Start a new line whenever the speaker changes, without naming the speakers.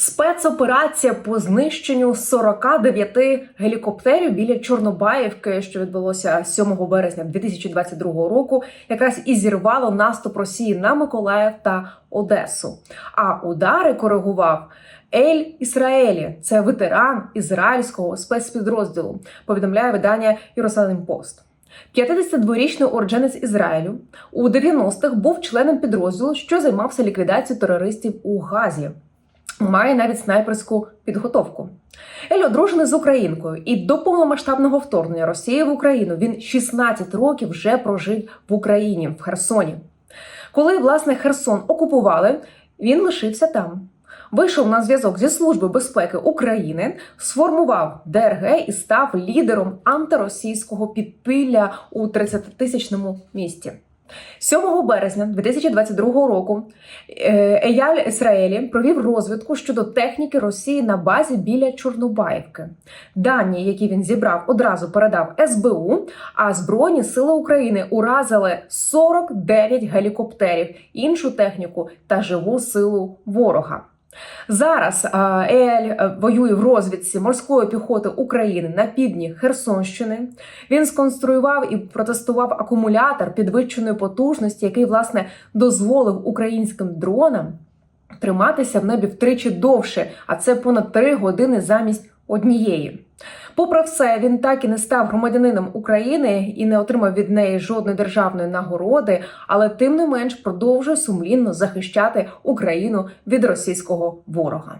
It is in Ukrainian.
Спецоперація по знищенню 49 гелікоптерів біля Чорнобаївки, що відбулося 7 березня 2022 року, якраз і зірвало наступ Росії на Миколаїв та Одесу. А удари коригував Ель Ісраелі. Це ветеран ізраїльського спецпідрозділу. Повідомляє видання Єрусалим Пост. 52-річний уродженець Ізраїлю у 90-х був членом підрозділу, що займався ліквідацією терористів у Газі. Має навіть снайперську підготовку. Ель одружений з українкою, і до повномасштабного вторгнення Росії в Україну він 16 років вже прожив в Україні в Херсоні. Коли власне Херсон окупували, він лишився там. Вийшов на зв'язок зі Служби безпеки України, сформував ДРГ і став лідером антиросійського підпілля у 30-тисячному місті. 7 березня 2022 року е, Еяль Ісраїлі провів розвідку щодо техніки Росії на базі біля Чорнобаївки. Дані, які він зібрав, одразу передав СБУ. А Збройні сили України уразили 49 гелікоптерів, іншу техніку та живу силу ворога. Зараз Ель е, воює в розвідці морської піхоти України на півдні Херсонщини. Він сконструював і протестував акумулятор підвищеної потужності, який власне дозволив українським дронам триматися в небі втричі довше, а це понад три години замість однієї. Попри все, він так і не став громадянином України і не отримав від неї жодної державної нагороди, але тим не менш продовжує сумлінно захищати Україну від російського ворога.